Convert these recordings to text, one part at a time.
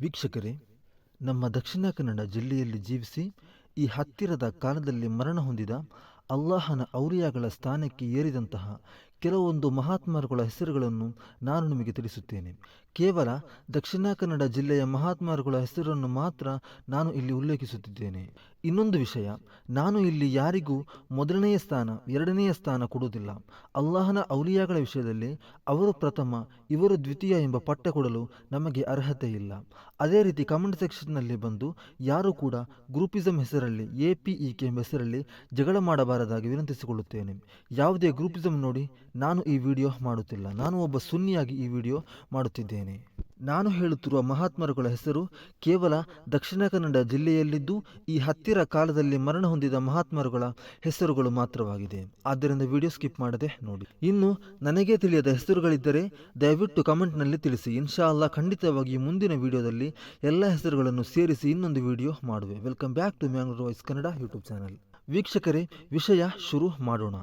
ವೀಕ್ಷಕರೇ, ನಮ್ಮ ದಕ್ಷಿಣ ಕನ್ನಡ ಜಿಲ್ಲೆಯಲ್ಲಿ ಜೀವಿಸಿ ಈ ಹತ್ತಿರದ ಕಾಲದಲ್ಲಿ ಮರಣ ಹೊಂದಿದ ಅಲ್ಲಾಹನ ಔರಿಯಾಗಳ ಸ್ಥಾನಕ್ಕೆ ಏರಿದಂತಹ ಕೆಲವೊಂದು ಮಹಾತ್ಮರುಗಳ ಹೆಸರುಗಳನ್ನು ನಾನು ನಿಮಗೆ ತಿಳಿಸುತ್ತೇನೆ. ಕೇವಲ ದಕ್ಷಿಣ ಕನ್ನಡ ಜಿಲ್ಲೆಯ ಮಹಾತ್ಮರುಗಳ ಹೆಸರನ್ನು ಮಾತ್ರ ನಾನು ಇಲ್ಲಿ ಉಲ್ಲೇಖಿಸುತ್ತಿದ್ದೇನೆ. ಇನ್ನೊಂದು ವಿಷಯ, ನಾನು ಇಲ್ಲಿ ಯಾರಿಗೂ ಮೊದಲನೆಯ ಸ್ಥಾನ, ಎರಡನೆಯ ಸ್ಥಾನ ಕೊಡುವುದಿಲ್ಲ. ಅಲ್ಲಾಹನ ಔಲಿಯಾಗಳ ವಿಷಯದಲ್ಲಿ ಅವರು ಪ್ರಥಮ, ಇವರು ದ್ವಿತೀಯ ಎಂಬ ಪಟ್ಟ ಕೊಡಲು ನಮಗೆ ಅರ್ಹತೆ ಇಲ್ಲ ಅದೇ ರೀತಿ ಕಮೆಂಟ್ ಸೆಕ್ಷನ್ನಲ್ಲಿ ಬಂದು, ಯಾರು ಕೂಡ ಗ್ರೂಪಿಸಂ ಹೆಸರಲ್ಲಿ ಎ ಪಿ ಇ ಕೆ ಎಂಬ ಹೆಸರಲ್ಲಿ ಜಗಳ ಮಾಡಬಾರದಾಗಿ ವಿನಂತಿಸಿಕೊಳ್ಳುತ್ತೇನೆ. ಯಾವುದೇ ಗ್ರೂಪಿಸಂ ನೋಡಿ, ನಾನು ಈ ವಿಡಿಯೋ ಮಾಡುತ್ತಿಲ್ಲ. ನಾನು ಒಬ್ಬ ಸುನ್ನಿಯಾಗಿ ಈ ವಿಡಿಯೋ ಮಾಡುತ್ತಿದ್ದೇನೆ. ನಾನು ಹೇಳುತ್ತಿರುವ ಮಹಾತ್ಮರುಗಳ ಹೆಸರು ಕೇವಲ ದಕ್ಷಿಣ ಕನ್ನಡ ಜಿಲ್ಲೆಯಲ್ಲಿದ್ದು ಈ ಹತ್ತಿರ ಕಾಲದಲ್ಲಿ ಮರಣ ಹೊಂದಿದ ಮಹಾತ್ಮರುಗಳ ಹೆಸರುಗಳು ಮಾತ್ರವಾಗಿದೆ. ಆದ್ದರಿಂದ ವಿಡಿಯೋ ಸ್ಕಿಪ್ ಮಾಡದೆ ನೋಡಿ. ಇನ್ನು ನನಗೆ ತಿಳಿಯದ ಹೆಸರುಗಳಿದ್ದರೆ ದಯವಿಟ್ಟು ಕಮೆಂಟ್ನಲ್ಲಿ ತಿಳಿಸಿ. ಇನ್ಶಾ ಅಲ್ಲ ಖಂಡಿತವಾಗಿ ಮುಂದಿನ ವಿಡಿಯೋದಲ್ಲಿ ಎಲ್ಲ ಹೆಸರುಗಳನ್ನು ಸೇರಿಸಿ ಇನ್ನೊಂದು ವಿಡಿಯೋ ಮಾಡುವೆ. Welcome back to Mangalore voice Kannada YouTube channel. ವೀಕ್ಷಕರೇ, ವಿಷಯ ಶುರು ಮಾಡೋಣ.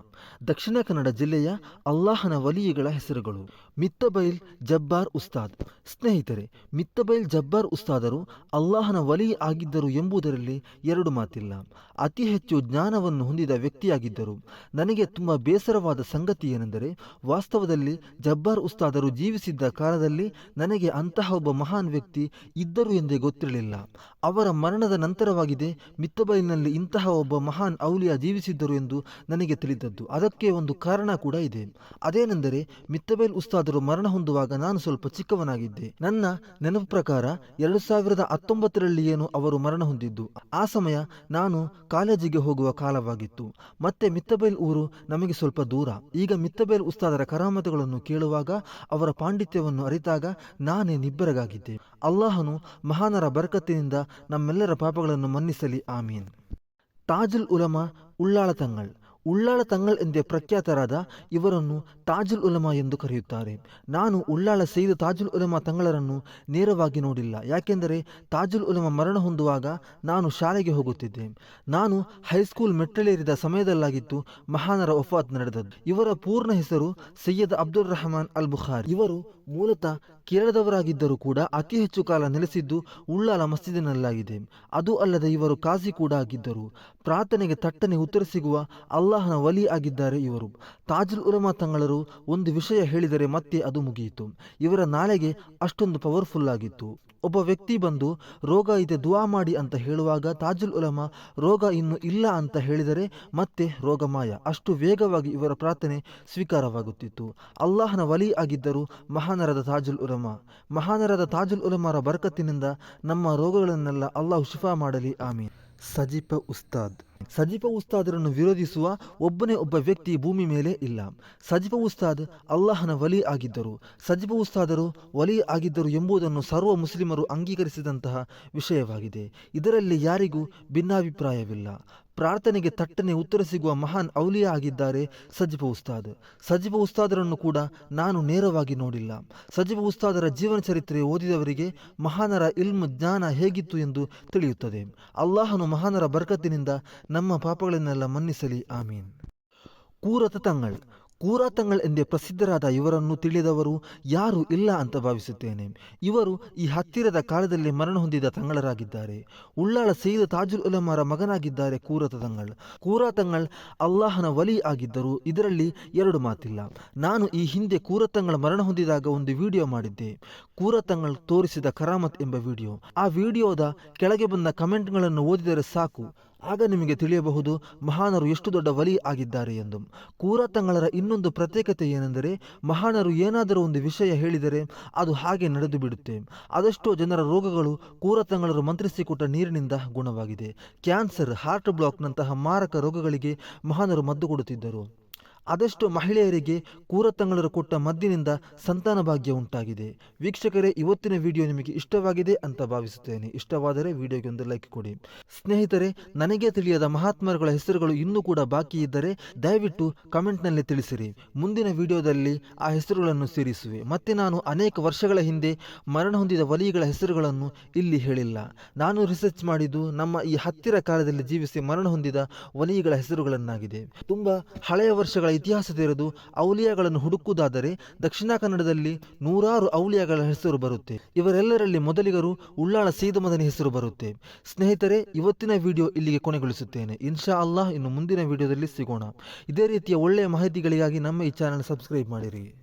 ದಕ್ಷಿಣ ಕನ್ನಡ ಜಿಲ್ಲೆಯ ಅಲ್ಲಾಹನ ವಲಿಯಗಳ ಹೆಸರುಗಳು. ಮಿತ್ತಬೈಲ್ ಜಬ್ಬಾರ್ ಉಸ್ತಾದ್. ಸ್ನೇಹಿತರೆ, ಮಿತ್ತಬೈಲ್ ಜಬ್ಬಾರ್ ಉಸ್ತಾದರು ಅಲ್ಲಾಹನ ವಲಿ ಆಗಿದ್ದರು ಎಂಬುದರಲ್ಲಿ ಎರಡು ಮಾತಿಲ್ಲ. ಅತಿ ಹೆಚ್ಚು ಜ್ಞಾನವನ್ನು ಹೊಂದಿದ ವ್ಯಕ್ತಿಯಾಗಿದ್ದರು. ನನಗೆ ತುಂಬ ಬೇಸರವಾದ ಸಂಗತಿ ಏನೆಂದರೆ, ವಾಸ್ತವದಲ್ಲಿ ಜಬ್ಬಾರ್ ಉಸ್ತಾದರು ಜೀವಿಸಿದ್ದ ಕಾಲದಲ್ಲಿ ನನಗೆ ಅಂತಹ ಒಬ್ಬ ಮಹಾನ್ ವ್ಯಕ್ತಿ ಇದ್ದರು ಎಂದೇ ಗೊತ್ತಿರಲಿಲ್ಲ. ಅವರ ಮರಣದ ನಂತರವಾಗಿದೆ ಮಿತ್ತಬೈಲ್ನಲ್ಲಿ ಇಂತಹ ಒಬ್ಬ ಮಹಾನ್ ಔಲಿಯಾ ಜೀವಿಸಿದ್ದರು ಎಂದು ನನಗೆ ತಿಳಿದದ್ದು. ಅದಕ್ಕೆ ಒಂದು ಕಾರಣ ಕೂಡ ಇದೆ. ಅದೇನೆಂದರೆ ಮಿತ್ತಬೈಲ್ ಉಸ್ತಾದರು ಮರಣ ಹೊಂದುವಾಗ ನಾನು ಸ್ವಲ್ಪ ಚಿಕ್ಕವನಾಗಿದ್ದೆ. ನನ್ನ ನೆನಪು ಪ್ರಕಾರ ಎರಡು ಸಾವಿರದ ಹತ್ತೊಂಬತ್ತರಲ್ಲಿ ಏನು ಅವರು ಮರಣ ಹೊಂದಿದ್ದು? ಆ ಸಮಯ ನಾನು ಕಾಲೇಜಿಗೆ ಹೋಗುವ ಕಾಲವಾಗಿತ್ತು. ಮತ್ತೆ ಮಿತ್ತಬೈಲ್ ಊರು ನಮಗೆ ಸ್ವಲ್ಪ ದೂರ. ಈಗ ಮಿತ್ತಬೈಲ್ ಉಸ್ತಾದರ ಕರಾಮತಗಳನ್ನು ಕೇಳುವಾಗ ಅವರ ಪಾಂಡಿತ್ಯವನ್ನು ಅರಿತಾಗ ನಾನೇ ನಿಬ್ಬರಗಾಗಿದ್ದೆ. ಅಲ್ಲಾಹನು ಮಹಾನರ ಬರಕತ್ತಿನಿಂದ ನಮ್ಮೆಲ್ಲರ ಪಾಪಗಳನ್ನು ಮನ್ನಿಸಲಿ. ಆಮೀನ್. ತಾಜುಲ್ ಉಲಮಾ ಉಳ್ಳಾಳ ತಂಗಳ್ ಉಳ್ಳಾಳ ತಂಗಳ್ ಎಂದೇ ಪ್ರಖ್ಯಾತರಾದ ಇವರನ್ನು ತಾಜುಲ್ ಉಲಮಾ ಎಂದು ಕರೆಯುತ್ತಾರೆ. ನಾನು ಉಳ್ಳಾಳ ಸೈದ ತಾಜುಲ್ ಉಲಮಾ ತಂಗಳರನ್ನು ನೇರವಾಗಿ ನೋಡಿಲ್ಲ. ಯಾಕೆಂದರೆ ತಾಜುಲ್ ಉಲಮಾ ಮರಣ ಹೊಂದುವಾಗ ನಾನು ಶಾಲೆಗೆ ಹೋಗುತ್ತಿದ್ದೆ. ನಾನು ಹೈಸ್ಕೂಲ್ ಮೆಟ್ಟಲೇರಿದ ಸಮಯದಲ್ಲಾಗಿತ್ತು ಮಹಾನರ ಒಫಾತ್ ನಡೆದದ್ದು. ಇವರ ಪೂರ್ಣ ಹೆಸರು ಸೈಯದ್ ಅಬ್ದುಲ್ ರಹಮಾನ್ ಅಲ್ ಬುಖಾರ್. ಇವರು ಮೂಲತಃ ಕೇರಳದವರಾಗಿದ್ದರೂ ಕೂಡ ಅತಿ ಹೆಚ್ಚು ಕಾಲ ನೆಲೆಸಿದ್ದು ಉಳ್ಳಾಲ ಮಸ್ಜಿದಿನಲ್ಲಾಗಿದೆ ಅದು ಅಲ್ಲದೆ ಇವರು ಕಾಜಿ ಕೂಡ ಆಗಿದ್ದರು. ಪ್ರಾರ್ಥನೆಗೆ ತಟ್ಟನೆ ಉತ್ತರ ಸಿಗುವ ಅಲ್ಲಾಹನ ವಲಿ ಆಗಿದ್ದಾರೆ ಇವರು. ತಾಜುಲ್ ಉಲಮಾ ತಂಗಳರು ಒಂದು ವಿಷಯ ಹೇಳಿದರೆ ಮತ್ತೆ ಅದು ಮುಗಿಯಿತು. ಇವರ ನಾಳೆಗೆ ಅಷ್ಟೊಂದು ಪವರ್ಫುಲ್ ಆಗಿತ್ತು. ಒಬ್ಬ ವ್ಯಕ್ತಿ ಬಂದು, ರೋಗ ಇದೆ, ದುವಾ ಮಾಡಿ ಅಂತ ಹೇಳುವಾಗ ತಾಜುಲ್ ಉಲಮಾ, ರೋಗ ಇನ್ನು ಇಲ್ಲ ಅಂತ ಹೇಳಿದರೆ ಮತ್ತೆ ರೋಗ ಮಾಯ. ಅಷ್ಟು ವೇಗವಾಗಿ ಇವರ ಪ್ರಾರ್ಥನೆ ಸ್ವೀಕಾರವಾಗುತ್ತಿತ್ತು. ಅಲ್ಲಾಹನ ವಲಿ ಆಗಿದ್ದರು ಮಹಾನರದ ತಾಜುಲ್ ಉಲಮಾ. ಮಹಾನರದ ತಾಜುಲ್ ಉಲಮಾರ ಬರಕತ್ತಿನಿಂದ ನಮ್ಮ ರೋಗಗಳನ್ನೆಲ್ಲ ಅಲ್ಲಾಹು ಶಿಫಾ ಮಾಡಲಿ. ಆಮೀನ್. ಸಜಿಪ ಉಸ್ತಾದ್. ಸಜಿಪ ಉಸ್ತಾದರನ್ನು ವಿರೋಧಿಸುವ ಒಬ್ಬನೇ ಒಬ್ಬ ವ್ಯಕ್ತಿ ಭೂಮಿ ಮೇಲೆ ಇಲ್ಲ. ಸಜೀಫ ಉಸ್ತಾದ್ ಅಲ್ಲಾಹನ ವಲಿ ಆಗಿದ್ದರು. ಸಜೀಫ ಉಸ್ತಾದರು ವಲಿ ಆಗಿದ್ದರು ಎಂಬುದನ್ನು ಸರ್ವ ಮುಸ್ಲಿಮರು ಅಂಗೀಕರಿಸಿದಂತಹ ವಿಷಯವಾಗಿದೆ. ಇದರಲ್ಲಿ ಯಾರಿಗೂ ಭಿನ್ನಾಭಿಪ್ರಾಯವಿಲ್ಲ. ಪ್ರಾರ್ಥನೆಗೆ ತಟ್ಟನೆ ಉತ್ತರ ಸಿಗುವ ಮಹಾನ್ ಔಲಿಯ ಆಗಿದ್ದಾರೆ ಸಜಿಬ ಉಸ್ತಾದ್. ಸಜಿಬ ಉಸ್ತಾದರನ್ನು ಕೂಡ ನಾನು ನೇರವಾಗಿ ನೋಡಿಲ್ಲ. ಸಜಿಬ ಉಸ್ತಾದರ ಜೀವನ ಚರಿತ್ರೆ ಓದಿದವರಿಗೆ ಮಹಾನರ ಇಲ್ಮ್ ಜ್ಞಾನ ಹೇಗಿತ್ತು ಎಂದು ತಿಳಿಯುತ್ತದೆ. ಅಲ್ಲಾಹನು ಮಹಾನರ ಬರ್ಕತ್ತಿನಿಂದ ನಮ್ಮ ಪಾಪಗಳನ್ನೆಲ್ಲ ಮನ್ನಿಸಲಿ. ಆಮೀನ್. ಕೂರತ ತಂಗಳ್ ಕೂರಾತಂಗಳ್ ಎಂದೇ ಪ್ರಸಿದ್ಧರಾದ ಇವರನ್ನು ತಿಳಿದವರು ಯಾರೂ ಇಲ್ಲ ಅಂತ ಭಾವಿಸುತ್ತೇನೆ. ಇವರು ಈ ಹತ್ತಿರದ ಕಾಲದಲ್ಲಿ ಮರಣ ಹೊಂದಿದ ತಂಗಳರಾಗಿದ್ದಾರೆ ಉಳ್ಳಾಳ ಸೈದ ತಾಜುಲ್ ಉಲಮಾರ ಮಗನಾಗಿದ್ದಾರೆ ಕೂರತ ತಂಗಳ್ ಕೂರಾತಂಗಳ್ ಅಲ್ಲಾಹನ ವಲಿ ಆಗಿದ್ದರು. ಇದರಲ್ಲಿ ಎರಡು ಮಾತಿಲ್ಲ. ನಾನು ಈ ಹಿಂದೆ ಕೂರತಂಗಳ ಮರಣ ಹೊಂದಿದಾಗ ಒಂದು ವಿಡಿಯೋ ಮಾಡಿದ್ದೆ. ಕೂರತಂಗಳ್ ತೋರಿಸಿದ ಕರಾಮತ್ ಎಂಬ ವಿಡಿಯೋ. ಆ ವಿಡಿಯೋದ ಕೆಳಗೆ ಬಂದ ಕಮೆಂಟ್ಗಳನ್ನು ಓದಿದರೆ ಸಾಕು. ಆಗ ನಿಮಗೆ ತಿಳಿಯಬಹುದು ಮಹಾನರು ಎಷ್ಟು ದೊಡ್ಡ ವಲಿ ಆಗಿದ್ದಾರೆ ಎಂದು. ಕೂರತಂಗಳರ ಇನ್ನೊಂದು ಪ್ರತ್ಯೇಕತೆ ಏನೆಂದರೆ, ಮಹಾನರು ಏನಾದರೂ ಒಂದು ವಿಷಯ ಹೇಳಿದರೆ ಅದು ಹಾಗೆ ನಡೆದು ಬಿಡುತ್ತೆ. ಅದೆಷ್ಟೋ ಜನರ ರೋಗಗಳು ಕೂರತಂಗಳರು ಮಂತ್ರಿಸಿಕೊಟ್ಟ ನೀರಿನಿಂದ ಗುಣವಾಗಿದೆ. ಕ್ಯಾನ್ಸರ್, ಹಾರ್ಟ್ ಬ್ಲಾಕ್ನಂತಹ ಮಾರಕ ರೋಗಗಳಿಗೆ ಮಹಾನರು ಮದ್ದು ಕೊಡುತ್ತಿದ್ದರು. ಅದೆಷ್ಟು ಮಹಿಳೆಯರಿಗೆ ಕೂರತಂಗಳರು ಕೊಟ್ಟ ಮದ್ದಿನಿಂದ ಸಂತಾನ ಭಾಗ್ಯ ಉಂಟಾಗಿದೆ. ವೀಕ್ಷಕರೇ, ಇವತ್ತಿನ ವಿಡಿಯೋ ನಿಮಗೆ ಇಷ್ಟವಾಗಿದೆ ಅಂತ ಭಾವಿಸುತ್ತೇನೆ. ಇಷ್ಟವಾದರೆ ವಿಡಿಯೋಗೆ ಒಂದು ಲೈಕ್ ಕೊಡಿ. ಸ್ನೇಹಿತರೆ, ನನಗೆ ತಿಳಿಯದ ಮಹಾತ್ಮರುಗಳ ಹೆಸರುಗಳು ಇನ್ನೂ ಕೂಡ ಬಾಕಿ ಇದ್ದರೆ ದಯವಿಟ್ಟು ಕಮೆಂಟ್ನಲ್ಲಿ ತಿಳಿಸಿರಿ. ಮುಂದಿನ ವಿಡಿಯೋದಲ್ಲಿ ಆ ಹೆಸರುಗಳನ್ನು ಸೇರಿಸುವೆ. ಮತ್ತೆ ನಾನು ಅನೇಕ ವರ್ಷಗಳ ಹಿಂದೆ ಮರಣ ಹೊಂದಿದ ವಲಿಗಳ ಹೆಸರುಗಳನ್ನು ಇಲ್ಲಿ ಹೇಳಿಲ್ಲ. ನಾನು ರಿಸರ್ಚ್ ಮಾಡಿದ್ದು ನಮ್ಮ ಈ ಹತ್ತಿರ ಕಾಲದಲ್ಲಿ ಜೀವಿಸಿ ಮರಣ ಹೊಂದಿದ ವಲಿಗಳ ಹೆಸರುಗಳನ್ನಾಗಿದೆ. ತುಂಬ ಹಳೆಯ ವರ್ಷಗಳ ಇತಿಹಾಸ ತೆರೆದು ಔಲಿಯಾಗಳನ್ನು ಹುಡುಕುವುದಾದರೆ ದಕ್ಷಿಣ ಕನ್ನಡದಲ್ಲಿ ನೂರಾರು ಔಲಿಯಾಗಳ ಹೆಸರು ಬರುತ್ತೆ. ಇವರೆಲ್ಲರಲ್ಲಿ ಮೊದಲಿಗರು ಉಳ್ಳಾಳ ಸೀದಮದನ ಹೆಸರು ಬರುತ್ತೆ. ಸ್ನೇಹಿತರೆ, ಇವತ್ತಿನ ವಿಡಿಯೋ ಇಲ್ಲಿಗೆ ಕೊನೆಗೊಳಿಸುತ್ತೇನೆ. ಇನ್ಶಾ ಅಲ್ಲಾಹ್, ಇನ್ನು ಮುಂದಿನ ವಿಡಿಯೋದಲ್ಲಿ ಸಿಗೋಣ. ಇದೇ ರೀತಿಯ ಒಳ್ಳೆಯ ಮಾಹಿತಿಗಳಿಗಾಗಿ ನಮ್ಮ ಈ ಚಾನಲ್ ಸಬ್ಸ್ಕ್ರೈಬ್ ಮಾಡಿರಿ.